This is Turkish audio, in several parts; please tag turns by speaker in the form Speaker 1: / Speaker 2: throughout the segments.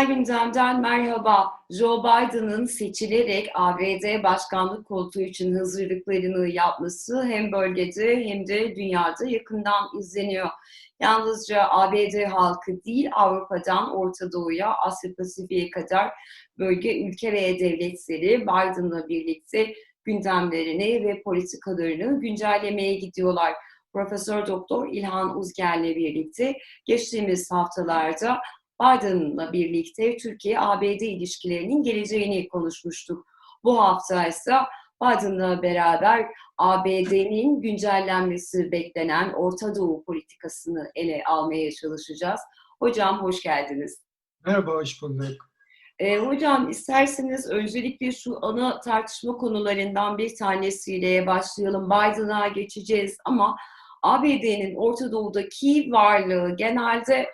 Speaker 1: Küresel gündemden merhaba. Joe Biden'ın seçilerek ABD başkanlık koltuğu için hazırlıklarını yapması hem bölgede hem de dünyada yakından izleniyor. Yalnızca ABD halkı değil Avrupa'dan Orta Doğu'ya, Asya Pasifik'e kadar bölge ülke ve devletleri Biden'la birlikte gündemlerini ve politikalarını güncellemeye gidiyorlar. Profesör Doktor İlhan Uzger'le birlikte geçtiğimiz haftalarda Biden'la birlikte Türkiye-ABD ilişkilerinin geleceğini konuşmuştuk. Bu hafta ise Biden'la beraber ABD'nin güncellenmesi beklenen Orta Doğu politikasını ele almaya çalışacağız. Hocam hoş geldiniz.
Speaker 2: Merhaba, hoş bulduk.
Speaker 1: E, hocam isterseniz öncelikle şu ana tartışma konularından bir tanesiyle başlayalım. Biden'a geçeceğiz ama ABD'nin Orta Doğu'daki varlığı genelde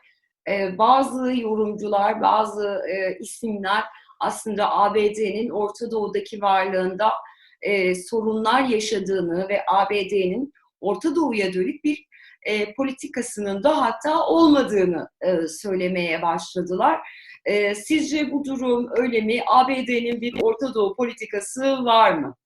Speaker 1: e, bazı yorumcular, bazı e, isimler aslında ABD'nin Orta Doğu'daki varlığında e, sorunlar yaşadığını ve ABD'nin Orta Doğu'ya dönük bir e, politikasının da hatta olmadığını e, söylemeye başladılar. E, sizce bu durum öyle mi? ABD'nin bir Orta Doğu politikası var mı?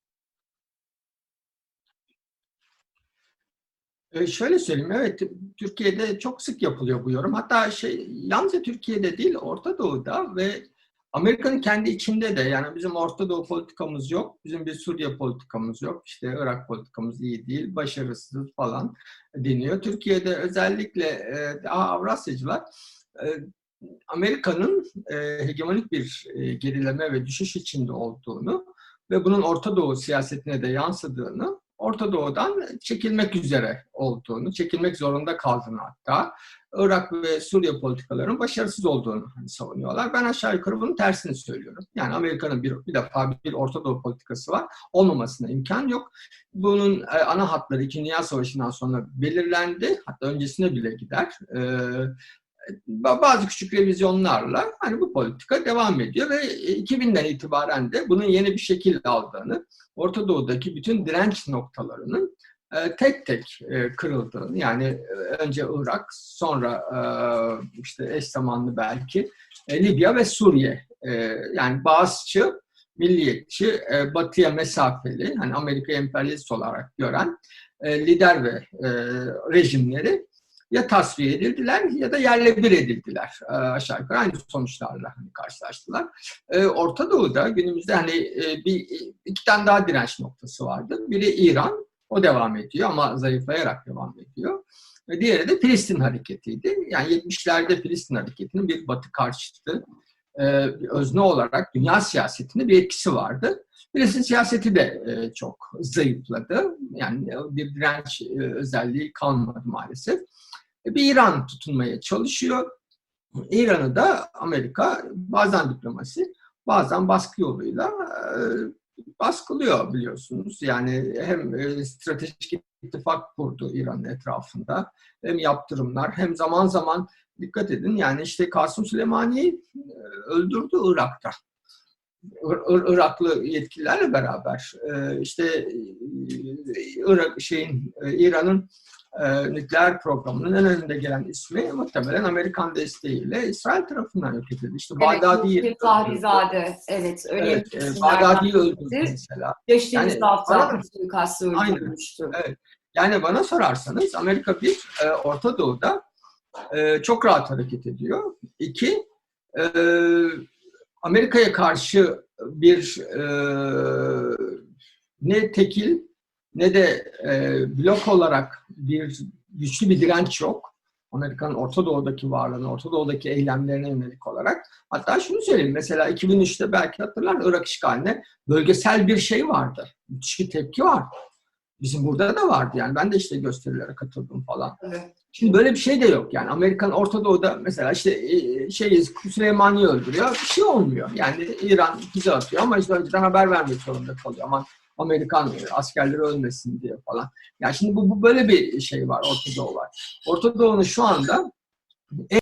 Speaker 2: Ee, şöyle söyleyeyim, evet Türkiye'de çok sık yapılıyor bu yorum. Hatta şey yalnızca Türkiye'de değil, Orta Doğu'da ve Amerika'nın kendi içinde de yani bizim Orta Doğu politikamız yok, bizim bir Suriye politikamız yok, işte Irak politikamız iyi değil, başarısız falan deniyor. Türkiye'de özellikle e, daha Avrasyacılar e, Amerika'nın e, hegemonik bir gerileme ve düşüş içinde olduğunu ve bunun Orta Doğu siyasetine de yansıdığını Orta Doğu'dan çekilmek üzere olduğunu, çekilmek zorunda kaldığını hatta Irak ve Suriye politikalarının başarısız olduğunu hani savunuyorlar. Ben aşağı yukarı bunun tersini söylüyorum. Yani Amerika'nın bir, bir defa bir Orta Doğu politikası var. Olmamasına imkan yok. Bunun e, ana hatları 2. Dünya Savaşı'ndan sonra belirlendi. Hatta öncesine bile gider. Ee, bazı küçük revizyonlarla hani bu politika devam ediyor ve 2000'den itibaren de bunun yeni bir şekil aldığını, Orta Doğu'daki bütün direnç noktalarının e, tek tek e, kırıldığını yani e, önce Irak sonra işte eş zamanlı belki Libya ve Suriye yani bazıçı milliyetçi, batıya mesafeli, hani Amerika emperyalist olarak gören lider ve rejimleri ya tasfiye edildiler ya da yerle bir edildiler. E, aşağı yukarı aynı sonuçlarla hani karşılaştılar. E, Orta Doğu'da günümüzde hani e, bir iki tane daha direnç noktası vardı. Biri İran, o devam ediyor ama zayıflayarak devam ediyor. Ve diğeri de Filistin hareketiydi. Yani 70'lerde Filistin hareketinin bir batı karşıtı e, özne olarak dünya siyasetinde bir etkisi vardı. Filistin siyaseti de e, çok zayıfladı. Yani bir direnç e, özelliği kalmadı maalesef bir İran tutunmaya çalışıyor. İran'ı da Amerika bazen diplomasi, bazen baskı yoluyla baskılıyor biliyorsunuz. Yani hem stratejik ittifak kurdu İran'ın etrafında, hem yaptırımlar, hem zaman zaman dikkat edin yani işte Kasım Süleymani'yi e, öldürdü Irak'ta. Iraklı yetkililerle beraber işte Irak şeyin İran'ın e, nükleer programının en önünde gelen ismi muhtemelen Amerikan desteğiyle İsrail tarafından yok edildi. İşte
Speaker 1: evet, Bağdadi'yi Fahrizade. Evet, öyle
Speaker 2: evet, e, Bağdadi'yi öldürdü mesela.
Speaker 1: Geçtiğimiz yani, hafta suikastı öldürmüştü.
Speaker 2: Evet. Yani bana sorarsanız Amerika bir, e, Orta Doğu'da e, çok rahat hareket ediyor. İki, e, Amerika'ya karşı bir e, ne tekil ne de e, blok olarak bir güçlü bir direnç yok. Amerika'nın Orta Doğu'daki varlığını, Orta Doğu'daki eylemlerine yönelik olarak. Hatta şunu söyleyeyim, mesela 2003'te belki hatırlar Irak işgaline bölgesel bir şey vardı. Müthiş bir tepki var. Bizim burada da vardı yani. Ben de işte gösterilere katıldım falan. Evet. Şimdi böyle bir şey de yok yani. Amerikan Orta Doğu'da mesela işte e, şey Süleymaniye öldürüyor. Bir şey olmuyor. Yani İran bize atıyor ama işte önceden haber vermek zorunda kalıyor. Ama Amerikan askerleri ölmesin diye falan. Yani şimdi bu, bu böyle bir şey var Orta Doğu var. Orta Doğu'nun şu anda en,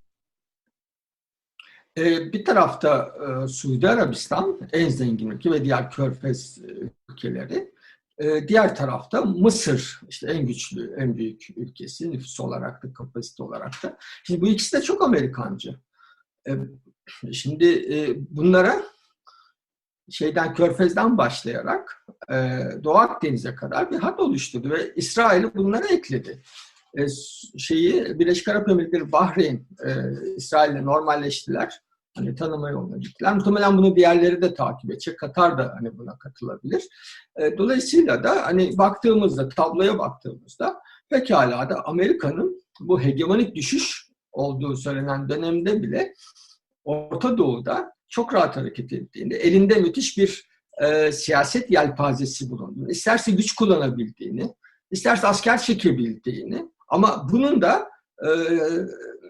Speaker 2: e, bir tarafta e, Suudi Arabistan en zengin ülke ve diğer körfez e, ülkeleri. E, diğer tarafta Mısır işte en güçlü, en büyük ülkesi nüfus olarak da kapasite olarak da. Şimdi bu ikisi de çok Amerikancı. E, şimdi e, bunlara şeyden Körfez'den başlayarak e, Doğu Akdeniz'e kadar bir hat oluşturdu ve İsrail'i bunlara ekledi. E, şeyi Birleşik Arap Emirlikleri, Bahreyn, İsrail'le normalleştiler. Hani tanıma yoluna gittiler. Muhtemelen bunu diğerleri de takip edecek. Katar da hani buna katılabilir. E, dolayısıyla da hani baktığımızda, tabloya baktığımızda pekala da Amerika'nın bu hegemonik düşüş olduğu söylenen dönemde bile Orta Doğu'da çok rahat hareket ettiğini, elinde müthiş bir e, siyaset yelpazesi bulunduğunu, isterse güç kullanabildiğini, isterse asker çekebildiğini ama bunun da e,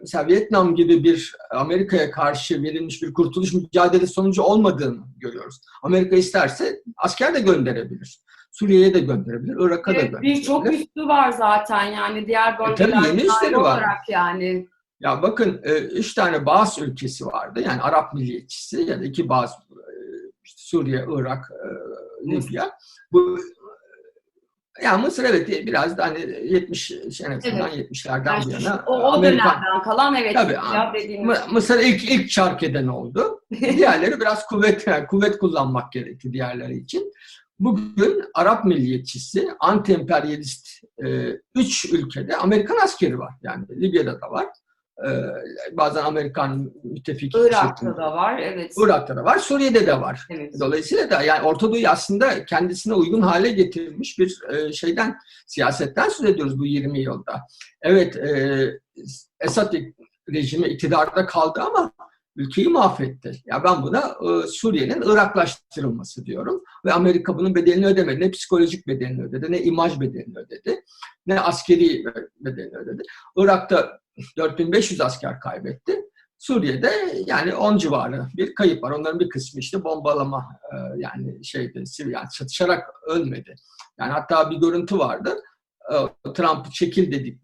Speaker 2: mesela Vietnam gibi bir Amerika'ya karşı verilmiş bir kurtuluş mücadelesi sonucu olmadığını görüyoruz. Amerika isterse asker de gönderebilir. Suriye'ye de gönderebilir, Irak'a evet, da gönderebilir.
Speaker 1: Birçok üstü var zaten yani diğer bölgelerde e,
Speaker 2: yeni üstleri var.
Speaker 1: olarak yani.
Speaker 2: Ya bakın e, üç tane Bağız ülkesi vardı. Yani Arap milliyetçisi ya da iki Bağız e, işte Suriye, Irak, Libya. Bu yani Mısır evet biraz da hani 70 senesinden evet. 70'lerden yani bu yana.
Speaker 1: O, o Amerikan, dönemden kalan evet.
Speaker 2: Tabii, Mısır ilk ilk çark eden oldu. Diğerleri biraz kuvvet yani kuvvet kullanmak gerekti diğerleri için. Bugün Arap milliyetçisi, anti-emperyalist e, üç ülkede Amerikan askeri var. Yani Libya'da da var. Ee, bazen Amerikan müttefik
Speaker 1: Irak'ta da var, evet.
Speaker 2: Irak'ta da var, Suriye'de de var. Evet. Dolayısıyla da yani Orta Doğu'yu aslında kendisine uygun hale getirmiş bir e, şeyden, siyasetten söz ediyoruz bu 20 yılda. Evet, e, Esad rejimi iktidarda kaldı ama ülkeyi mahvetti. Ya ben buna e, Suriye'nin Iraklaştırılması diyorum. Ve Amerika bunun bedelini ödemedi. Ne psikolojik bedelini ödedi, ne imaj bedelini ödedi, ne askeri bedelini ödedi. Irak'ta 4500 asker kaybetti. Suriye'de yani 10 civarı bir kayıp var. Onların bir kısmı işte bombalama e, yani şeyde yani çatışarak ölmedi. Yani hatta bir görüntü vardı. E, Trump çekil dedik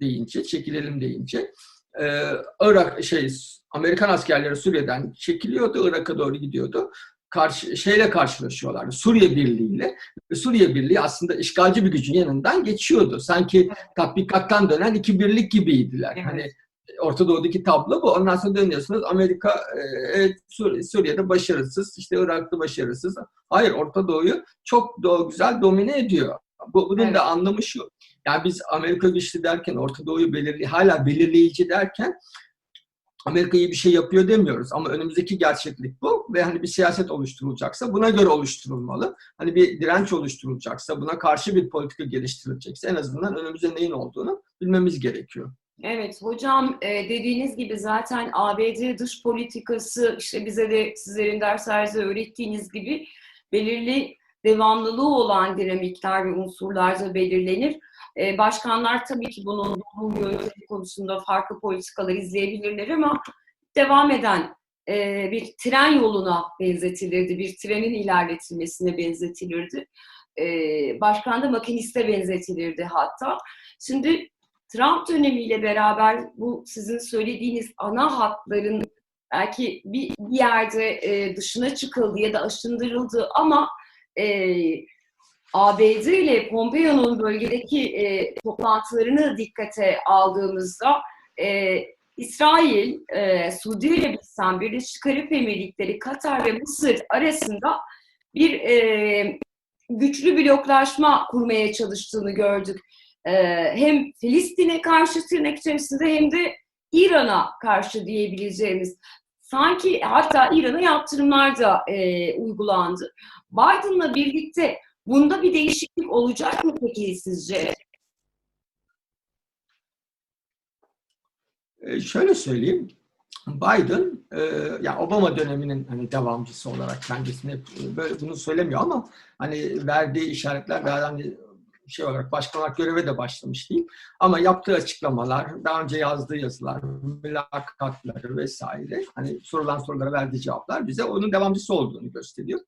Speaker 2: deyince, çekilelim deyince e, Irak şey Amerikan askerleri Suriye'den çekiliyordu, Irak'a doğru gidiyordu. Karşı, şeyle karşılaşıyorlardı. Suriye Birliği ile. Suriye Birliği aslında işgalci bir gücün yanından geçiyordu. Sanki tatbikattan dönen iki birlik gibiydiler. Evet. Hani Orta Doğu'daki tablo bu. Ondan sonra dönüyorsunuz Amerika e, Suriye, Suriye'de başarısız, işte Irak'ta başarısız. Hayır Orta Doğu'yu çok doğu güzel domine ediyor. Bu, bunun evet. da anlamı şu. Yani biz Amerika güçlü derken, Orta Doğu'yu belirli, hala belirleyici derken Amerika iyi bir şey yapıyor demiyoruz ama önümüzdeki gerçeklik bu ve hani bir siyaset oluşturulacaksa buna göre oluşturulmalı. Hani bir direnç oluşturulacaksa, buna karşı bir politika geliştirilecekse en azından önümüzde neyin olduğunu bilmemiz gerekiyor.
Speaker 1: Evet hocam e, dediğiniz gibi zaten ABD dış politikası işte bize de sizlerin derslerde öğrettiğiniz gibi belirli devamlılığı olan dinamikler ve unsurlarda belirlenir. E, başkanlar tabii ki bunun yöntemi konusunda farklı politikalar izleyebilirler ama devam eden e, bir tren yoluna benzetilirdi, bir trenin ilerletilmesine benzetilirdi. E, başkan da makiniste benzetilirdi hatta. Şimdi Trump dönemiyle beraber bu sizin söylediğiniz ana hatların belki bir, yerde dışına çıkıldı ya da aşındırıldı ama ABD ile Pompeo'nun bölgedeki e, toplantılarını dikkate aldığımızda e, İsrail, e, Suudi Arabistan, Birleşik Arap Emirlikleri, Katar ve Mısır arasında bir e, güçlü bloklaşma kurmaya çalıştığını gördük. E, hem Filistin'e karşı tırnak içerisinde hem de İran'a karşı diyebileceğimiz sanki hatta İran'a yaptırımlar da e, uygulandı. Biden'la birlikte bunda bir değişiklik olacak mı peki sizce?
Speaker 2: E, şöyle söyleyeyim. Biden, e, ya Obama döneminin hani devamcısı olarak kendisine e, böyle bunu söylemiyor ama hani verdiği işaretler daha hani şey olarak başkan olarak göreve de başlamış değil. Ama yaptığı açıklamalar, daha önce yazdığı yazılar, mülakatları vesaire hani sorulan sorulara verdiği cevaplar bize onun devamcısı olduğunu gösteriyor.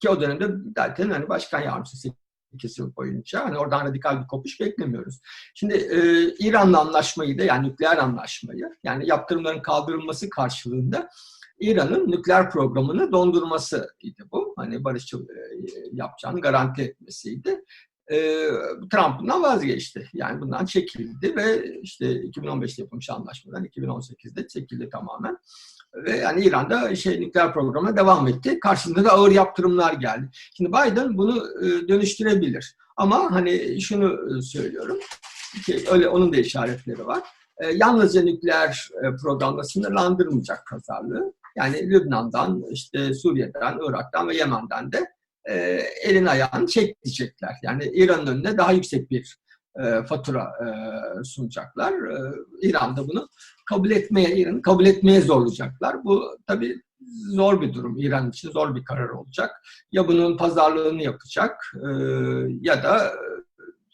Speaker 2: Ki o dönemde zaten hani başkan yardımcısı 8 yıl boyunca. Hani oradan radikal bir kopuş beklemiyoruz. Şimdi e, İran'la anlaşmayı da yani nükleer anlaşmayı yani yaptırımların kaldırılması karşılığında İran'ın nükleer programını dondurması idi bu. Hani barışçıl e, yapacağını garanti etmesiydi. E, Trump bundan vazgeçti. Yani bundan çekildi ve işte 2015'te yapılmış anlaşmadan 2018'de çekildi tamamen. Ve yani İran'da şey nükleer programına devam etti. Karşısında da ağır yaptırımlar geldi. Şimdi Biden bunu e, dönüştürebilir. Ama hani şunu e, söylüyorum. Ki öyle onun da işaretleri var. E, yalnızca nükleer programla sınırlandırmayacak pazarlığı. Yani Lübnan'dan, işte Suriye'den, Irak'tan ve Yemen'den de elin ayağını çekecekler. Yani İran'ın önüne daha yüksek bir e, fatura e, sunacaklar. E, İran da bunu kabul etmeye, İran'ı kabul etmeye zorlayacaklar. Bu tabii zor bir durum. İran için zor bir karar olacak. Ya bunun pazarlığını yapacak ya da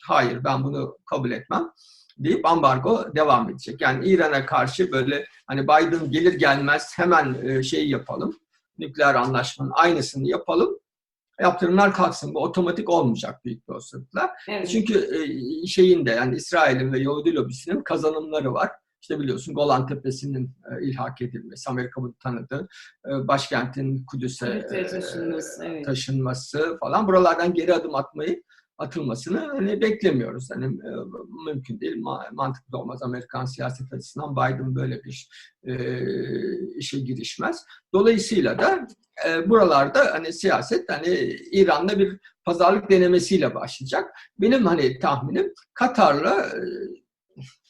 Speaker 2: hayır ben bunu kabul etmem deyip ambargo devam edecek. Yani İran'a karşı böyle hani Biden gelir gelmez hemen e, şey yapalım. Nükleer anlaşmanın aynısını yapalım. Yaptırımlar kalksın. Bu otomatik olmayacak büyük bir olasılıkla.
Speaker 1: Evet.
Speaker 2: Çünkü e, şeyin de yani İsrail'in ve Yahudi lobisinin kazanımları var. İşte biliyorsun Golan Tepesi'nin e, ilhak edilmesi, Amerika bunu tanıdı. E, başkentin Kudüs'e
Speaker 1: Kudüs'e
Speaker 2: e,
Speaker 1: taşınması, evet.
Speaker 2: taşınması falan. Buralardan geri adım atmayı atılmasını hani beklemiyoruz. Hani e, mümkün değil, ma- mantıklı olmaz. Amerikan siyaset açısından Biden böyle bir e, işe girişmez. Dolayısıyla da e, buralarda hani siyaset hani İran'la bir pazarlık denemesiyle başlayacak. Benim hani tahminim Katar'la e,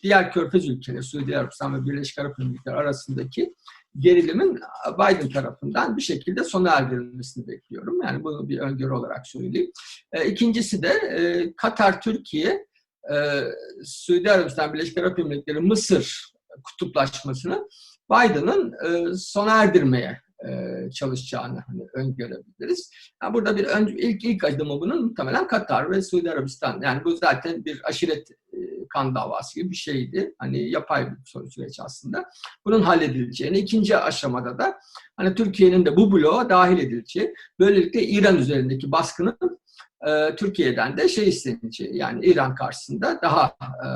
Speaker 2: diğer körfez ülkeleri, Suudi Arabistan ve Birleşik Arap Emirlikleri arasındaki gerilimin Biden tarafından bir şekilde sona erdirilmesini bekliyorum. Yani bunu bir öngörü olarak söyleyeyim. E, ikincisi de e, Katar, Türkiye, e, Suudi Arabistan, Birleşik Arap Emirlikleri, Mısır kutuplaşmasını Biden'ın e, sona erdirmeye çalışacağını hani öngörebiliriz. Yani burada bir ön, ilk ilk adımı bunun muhtemelen Katar ve Suudi Arabistan. Yani bu zaten bir aşiret e, kan davası gibi bir şeydi. Hani yapay bir sü- süreç aslında. Bunun halledileceğini, ikinci aşamada da hani Türkiye'nin de bu bloğa dahil edileceği, böylelikle İran üzerindeki baskının e, Türkiye'den de şey isteneceği, yani İran karşısında daha e,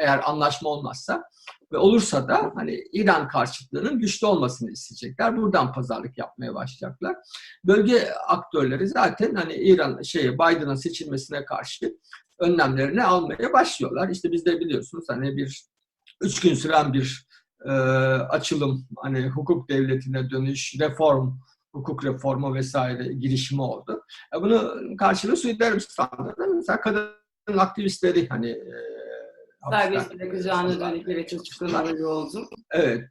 Speaker 2: eğer anlaşma olmazsa ve olursa da hani İran karşıtlığının güçlü olmasını isteyecekler. Buradan pazarlık yapmaya başlayacaklar. Bölge aktörleri zaten hani İran şey Biden'ın seçilmesine karşı önlemlerini almaya başlıyorlar. İşte biz de biliyorsunuz hani bir üç gün süren bir e, açılım, hani hukuk devletine dönüş, reform, hukuk reformu vesaire girişimi oldu. E, bunu karşılığı Suudi Arabistan'da da mesela kadın aktivistleri hani e,
Speaker 1: Serbest bırakacağına dönük evet açıklamaları oldu.
Speaker 2: Evet.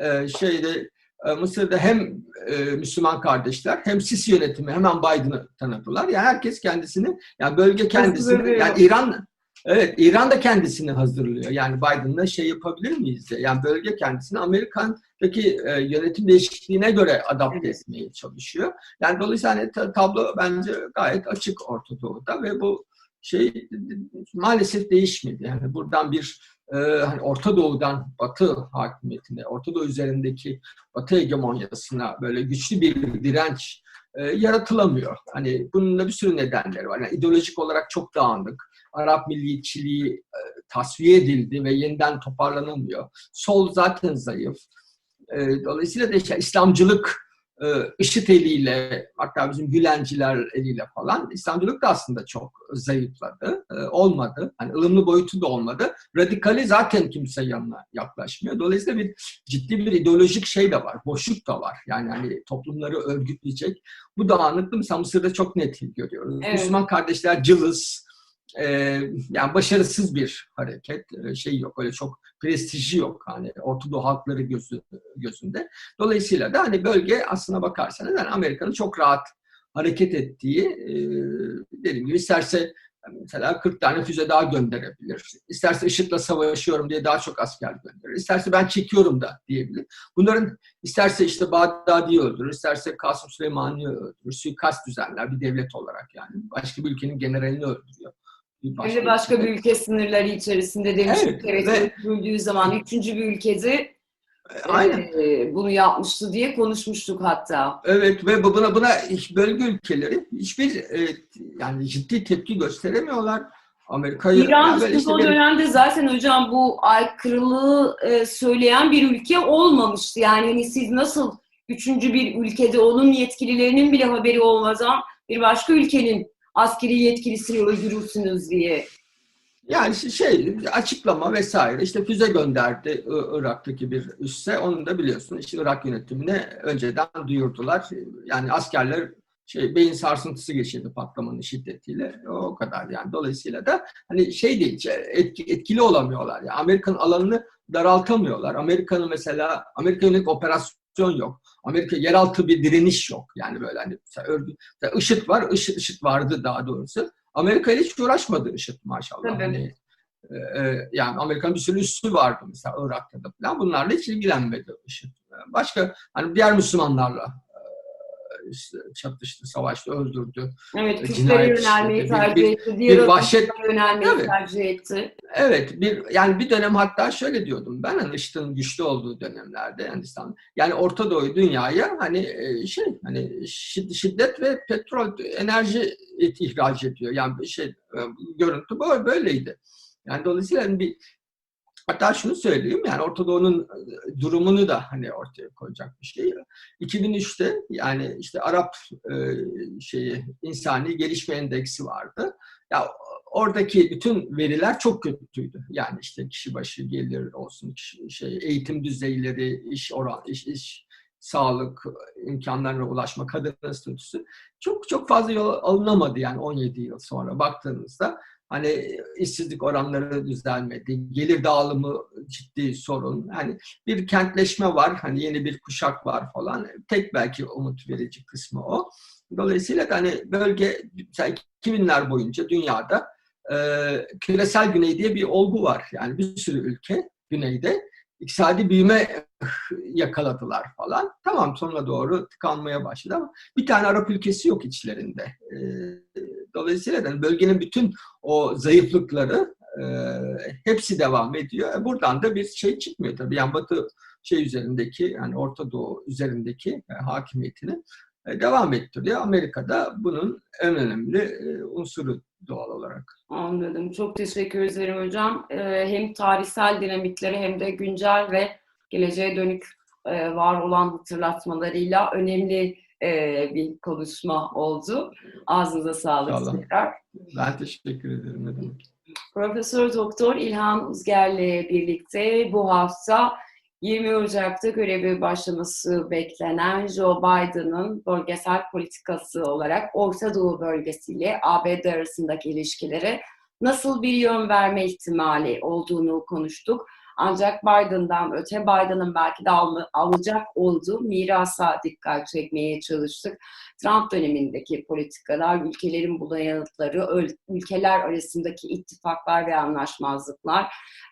Speaker 2: e, şeyde Mısır'da hem e, Müslüman kardeşler hem Sisi yönetimi hemen Biden'ı tanıdılar. Yani herkes kendisini yani bölge kendisini yani İran evet İran da kendisini hazırlıyor. Yani Biden'la şey yapabilir miyiz diye. Yani bölge kendisini Amerikan'daki e, yönetim değişikliğine göre adapte etmeye çalışıyor. Yani dolayısıyla hani ta- tablo bence gayet açık Orta Doğu'da ve bu şey maalesef değişmedi. Yani buradan bir e, hani Orta Doğu'dan Batı hakimiyetine, Orta Doğu üzerindeki Batı hegemonyasına böyle güçlü bir direnç e, yaratılamıyor. Hani bunun da bir sürü nedenleri var. Yani ideolojik olarak çok dağınık. Arap milliyetçiliği e, tasfiye edildi ve yeniden toparlanamıyor. Sol zaten zayıf. E, dolayısıyla da işte İslamcılık e, IŞİD eliyle, hatta bizim Gülenciler eliyle falan İslamcılık da aslında çok zayıfladı. E, olmadı. Hani ılımlı boyutu da olmadı. Radikali zaten kimse yanına yaklaşmıyor. Dolayısıyla bir ciddi bir ideolojik şey de var. Boşluk da var. Yani hani toplumları örgütleyecek. Bu dağınıklığı mesela Mısır'da çok net görüyoruz.
Speaker 1: Evet.
Speaker 2: Müslüman kardeşler cılız, e, yani başarısız bir hareket. E, şey yok, öyle çok prestiji yok hani Orta Doğu halkları gözü, gözünde. Dolayısıyla da hani bölge aslına bakarsanız yani Amerika'nın çok rahat hareket ettiği e, dediğim gibi isterse mesela 40 tane füze daha gönderebilir. İsterse IŞİD'le savaşıyorum diye daha çok asker gönderir. İsterse ben çekiyorum da diyebilir. Bunların isterse işte Bağdadi'yi öldürür, isterse Kasım Süleymani'yi öldürür, suikast düzenler bir devlet olarak yani. Başka bir ülkenin generalini öldürüyor. Bir
Speaker 1: Hem de başka bir ülke sınırları içerisinde demiştik.
Speaker 2: Evet,
Speaker 1: Evet,
Speaker 2: ve-
Speaker 1: zaman üçüncü bir ülkede
Speaker 2: Aynen.
Speaker 1: e, bunu yapmıştı diye konuşmuştuk hatta.
Speaker 2: Evet ve bu- buna buna bölge ülkeleri hiçbir e, yani ciddi tepki gösteremiyorlar. Amerika'yı
Speaker 1: İran
Speaker 2: yani
Speaker 1: işte o dönemde zaten hocam bu aykırılığı e, söyleyen bir ülke olmamıştı. Yani hani siz nasıl üçüncü bir ülkede onun yetkililerinin bile haberi olmadan bir başka ülkenin askeri yetkilisini öldürürsünüz diye.
Speaker 2: Yani şey açıklama vesaire işte füze gönderdi Irak'taki bir üsse onu da biliyorsun işte Irak yönetimine önceden duyurdular. Yani askerler şey beyin sarsıntısı geçirdi patlamanın şiddetiyle. O kadar yani. Dolayısıyla da hani şey değil, etki, etkili olamıyorlar. Yani Amerika'nın alanını daraltamıyorlar. Amerika'nın mesela Amerika yönelik operasyon yok. Amerika yeraltı bir direniş yok. Yani böyle hani mesela örgü, mesela IŞİD var, IŞİD, IŞİD vardı daha doğrusu. Amerika ile hiç uğraşmadı IŞİD maşallah.
Speaker 1: Tabii.
Speaker 2: Hani, e, yani Amerika'nın bir sürü üssü vardı mesela Irak'ta da falan. Bunlarla hiç ilgilenmedi IŞİD. Başka hani diğer Müslümanlarla işte çatıştı, savaştı, öldürdü.
Speaker 1: Evet, Kürtlere
Speaker 2: cinayet
Speaker 1: yönelmeyi tercih
Speaker 2: bir-
Speaker 1: etti. Diğer
Speaker 2: bir vahşet-
Speaker 1: yönelmeyi
Speaker 2: Evet.
Speaker 1: tercih etti.
Speaker 2: Evet, bir yani bir dönem hatta şöyle diyordum ben hani IŞİD'in güçlü olduğu dönemlerde Hindistan yani Orta Doğu dünyaya hani e, şey hani şid- şiddet ve petrol enerji ihraç ediyor. Yani şey e, görüntü böyle böyleydi. Yani dolayısıyla hani bir hatta şunu söyleyeyim yani Orta Doğu'nun e, durumunu da hani ortaya koyacak bir şey. 2003'te yani işte Arap e, şeyi insani gelişme endeksi vardı. Ya oradaki bütün veriler çok kötüydü. Yani işte kişi başı gelir olsun, kişi, şey eğitim düzeyleri, iş oran, iş, iş sağlık imkanlarına ulaşma, kadın statüsü çok çok fazla yol alınamadı yani 17 yıl sonra baktığınızda. Hani işsizlik oranları düzelmedi, gelir dağılımı ciddi sorun. Hani bir kentleşme var, hani yeni bir kuşak var falan. Tek belki umut verici kısmı o. Dolayısıyla da hani bölge mesela 2000'ler boyunca dünyada e, küresel güney diye bir olgu var. Yani bir sürü ülke güneyde iktisadi büyüme yakaladılar falan. Tamam sonuna doğru tıkanmaya başladı ama bir tane Arap ülkesi yok içlerinde. E, dolayısıyla da bölgenin bütün o zayıflıkları e, hepsi devam ediyor. E, buradan da bir şey çıkmıyor tabii. Yani Batı şey üzerindeki yani Orta Doğu üzerindeki e, hakimiyetini devam ettiriyor. Amerika'da bunun en önemli unsuru doğal olarak.
Speaker 1: Anladım. Çok teşekkür ederim hocam. Ee, hem tarihsel dinamikleri hem de güncel ve geleceğe dönük e, var olan hatırlatmalarıyla önemli e, bir konuşma oldu. Ağzınıza sağlık
Speaker 2: Sağ olun.
Speaker 1: tekrar.
Speaker 2: Ben teşekkür ederim. Ne demek.
Speaker 1: Profesör Doktor İlhan Uzger'le birlikte bu hafta 20 Ocak'ta göreve başlaması beklenen Joe Biden'ın bölgesel politikası olarak Orta Doğu bölgesiyle ABD arasındaki ilişkilere nasıl bir yön verme ihtimali olduğunu konuştuk. Ancak Biden'dan öte Biden'ın belki de alma- alacak olduğu mirasa dikkat çekmeye çalıştık. Trump dönemindeki politikalar, ülkelerin öl- ülkeler arasındaki ittifaklar ve anlaşmazlıklar,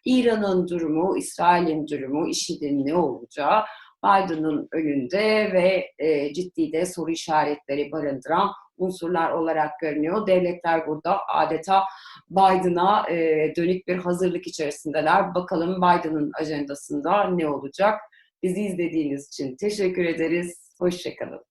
Speaker 1: İran'ın durumu, İsrail'in durumu, IŞİD'in ne olacağı, Biden'ın önünde ve e, ciddi de soru işaretleri barındıran unsurlar olarak görünüyor. Devletler burada adeta Biden'a e, dönük bir hazırlık içerisindeler. Bakalım Biden'ın ajandasında ne olacak? Bizi izlediğiniz için teşekkür ederiz. Hoşçakalın.